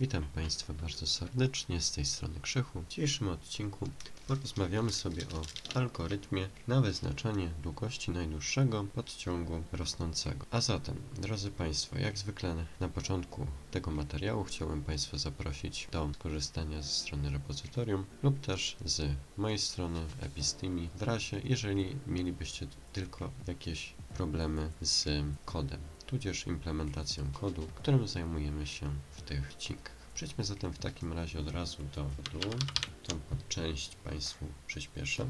Witam Państwa bardzo serdecznie, z tej strony Krzychu. W dzisiejszym odcinku porozmawiamy sobie o algorytmie na wyznaczanie długości najdłuższego podciągu rosnącego. A zatem, drodzy Państwo, jak zwykle na początku tego materiału chciałbym Państwa zaprosić do korzystania ze strony repozytorium lub też z mojej strony Epistimi w razie, jeżeli mielibyście tylko jakieś problemy z kodem tudzież implementacją kodu, którym zajmujemy się w tych odcinkach. Przejdźmy zatem w takim razie od razu do kodu. Tą część Państwu przyspieszę.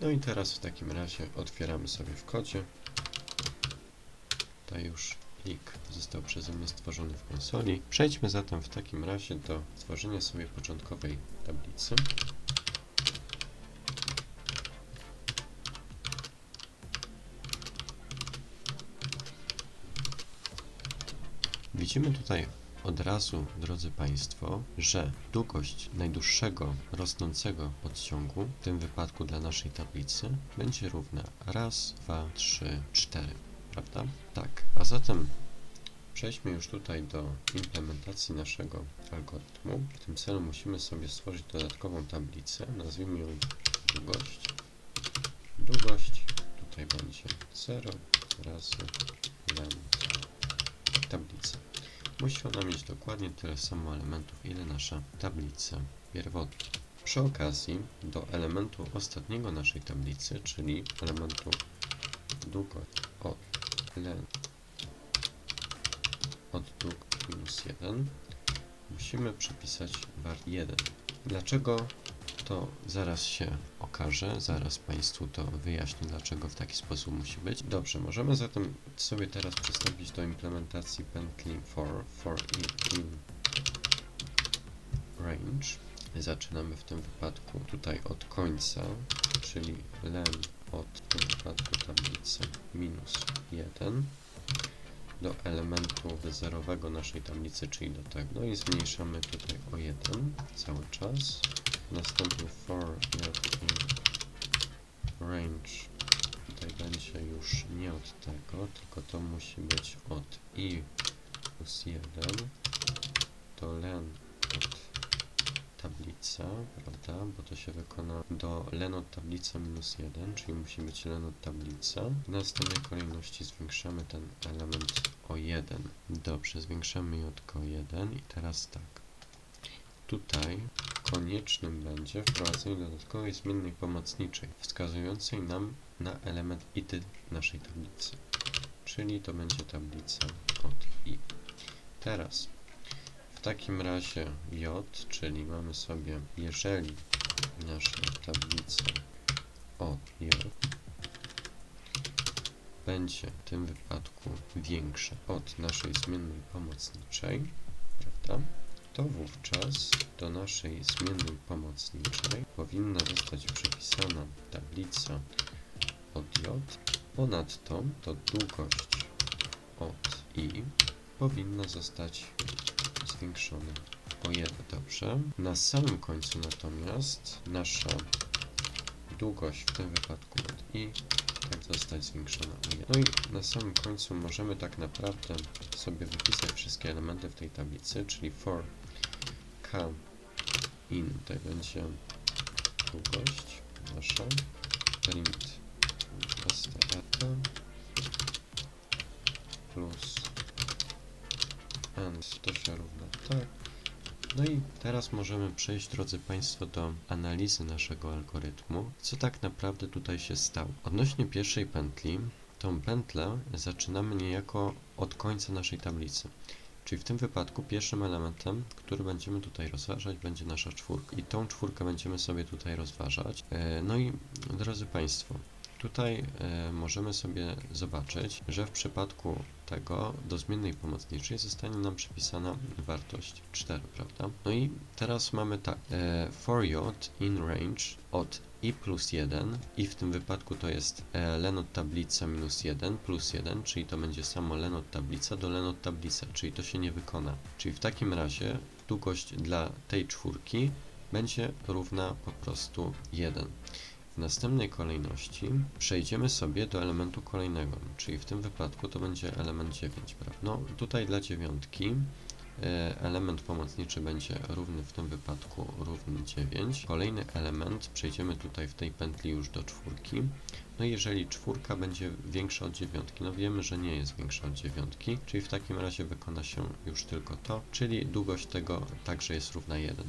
No i teraz w takim razie otwieramy sobie w kodzie. Tutaj już plik został przeze mnie stworzony w konsoli. Przejdźmy zatem w takim razie do stworzenia sobie początkowej tablicy. Widzimy tutaj od razu, drodzy Państwo, że długość najdłuższego rosnącego podciągu, w tym wypadku dla naszej tablicy, będzie równa raz, dwa, trzy, cztery, prawda? Tak, a zatem przejdźmy już tutaj do implementacji naszego algorytmu. W tym celu musimy sobie stworzyć dodatkową tablicę, nazwijmy ją długość. Długość tutaj będzie 0 razy len tablica. Musi ona mieć dokładnie tyle samo elementów, ile nasza tablica pierwotna. Przy okazji do elementu ostatniego naszej tablicy, czyli elementu długość od od minus 1 musimy przypisać wart 1. Dlaczego? To zaraz się okaże, zaraz Państwu to wyjaśnię, dlaczego w taki sposób musi być. Dobrze, możemy zatem sobie teraz przystąpić do implementacji pentli for, for i in range. Zaczynamy w tym wypadku tutaj od końca, czyli len od w tym wypadku tablicy minus 1 do elementu zerowego naszej tablicy, czyli do tego. No i zmniejszamy tutaj o 1 cały czas. Następnie for j in range tutaj będzie już nie od tego, tylko to musi być od i plus 1 do len od tablica, prawda, bo to się wykona do len od tablica minus 1, czyli musi być len od tablica. W następnej kolejności zwiększamy ten element o 1. Dobrze, zwiększamy tylko o 1 i teraz tak. Tutaj koniecznym będzie wprowadzenie dodatkowej zmiennej pomocniczej, wskazującej nam na element ity naszej tablicy. Czyli to będzie tablica od i. Teraz w takim razie j, czyli mamy sobie, jeżeli nasza tablica od j będzie w tym wypadku większa od naszej zmiennej pomocniczej, prawda? To wówczas do naszej zmiennej pomocniczej powinna zostać przypisana tablica od j. Ponadto to długość od i powinna zostać zwiększona o 1. Dobrze. Na samym końcu natomiast nasza długość w tym wypadku od i tak zostać zwiększona o 1. No i na samym końcu możemy tak naprawdę sobie wypisać wszystkie elementy w tej tablicy, czyli for k in tutaj będzie długość nasza print stata plus and to się równa tak. No i teraz możemy przejść, drodzy Państwo, do analizy naszego algorytmu. Co tak naprawdę tutaj się stało? Odnośnie pierwszej pętli, tą pętlę zaczynamy niejako od końca naszej tablicy. Czyli w tym wypadku pierwszym elementem, który będziemy tutaj rozważać, będzie nasza czwórka. I tą czwórkę będziemy sobie tutaj rozważać. E, No i drodzy Państwo, tutaj e, możemy sobie zobaczyć, że w przypadku tego do zmiennej pomocniczej zostanie nam przypisana wartość 4, prawda? No i teraz mamy tak, e, for j in range od i plus 1 i w tym wypadku to jest e, len od tablica minus 1 plus 1, czyli to będzie samo len od tablica do len od tablica, czyli to się nie wykona. Czyli w takim razie długość dla tej czwórki będzie równa po prostu 1. W następnej kolejności przejdziemy sobie do elementu kolejnego, czyli w tym wypadku to będzie element 9, prawda? No tutaj dla dziewiątki e, element pomocniczy będzie równy w tym wypadku równy 9. Kolejny element przejdziemy tutaj w tej pętli już do czwórki. No i jeżeli czwórka będzie większa od dziewiątki, no wiemy, że nie jest większa od dziewiątki, czyli w takim razie wykona się już tylko to, czyli długość tego także jest równa 1.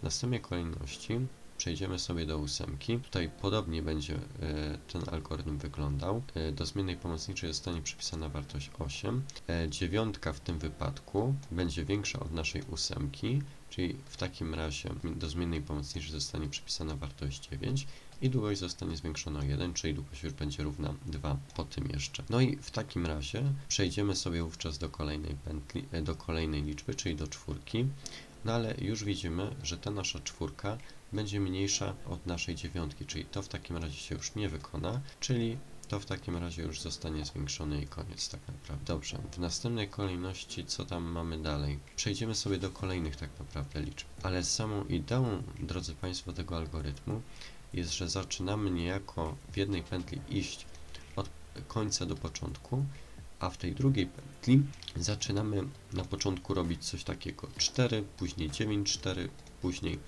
W następnej kolejności przejdziemy sobie do ósemki. Tutaj podobnie będzie e, ten algorytm wyglądał. E, do zmiennej pomocniczej zostanie przypisana wartość 8. E, dziewiątka w tym wypadku będzie większa od naszej ósemki, czyli w takim razie do zmiennej pomocniczej zostanie przypisana wartość 9 i długość zostanie zwiększona o 1, czyli długość już będzie równa 2 po tym jeszcze. No i w takim razie przejdziemy sobie wówczas do kolejnej pętli, do kolejnej liczby, czyli do czwórki. No ale już widzimy, że ta nasza czwórka będzie mniejsza od naszej dziewiątki, czyli to w takim razie się już nie wykona, czyli to w takim razie już zostanie zwiększone i koniec tak naprawdę. Dobrze, w następnej kolejności co tam mamy dalej? Przejdziemy sobie do kolejnych tak naprawdę liczb. Ale samą ideą, drodzy Państwo, tego algorytmu jest, że zaczynamy niejako w jednej pętli iść od końca do początku, a w tej drugiej pętli zaczynamy na początku robić coś takiego 4, później 9, 4, później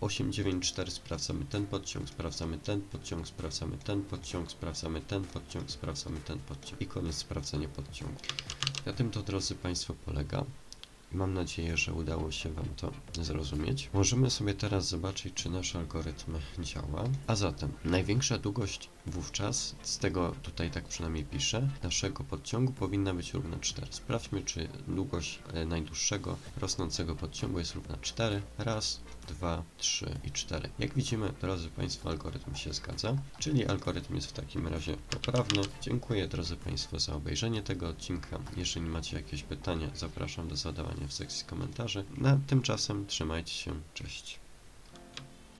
8, 9, 4, sprawdzamy ten podciąg, sprawdzamy ten podciąg, sprawdzamy ten podciąg, sprawdzamy ten podciąg, sprawdzamy ten podciąg i koniec sprawdzania podciągu. Na tym to, drodzy Państwo, polega. Mam nadzieję, że udało się Wam to zrozumieć. Możemy sobie teraz zobaczyć, czy nasz algorytm działa. A zatem, największa długość wówczas, z tego tutaj tak przynajmniej piszę, naszego podciągu powinna być równa 4. Sprawdźmy, czy długość e, najdłuższego rosnącego podciągu jest równa 4. Raz, dwa, trzy i cztery. Jak widzimy, drodzy Państwo, algorytm się zgadza, czyli algorytm jest w takim razie poprawny. Dziękuję, drodzy Państwo, za obejrzenie tego odcinka. Jeżeli macie jakieś pytania, zapraszam do zadawania w sekcji komentarzy. Na tymczasem trzymajcie się, cześć.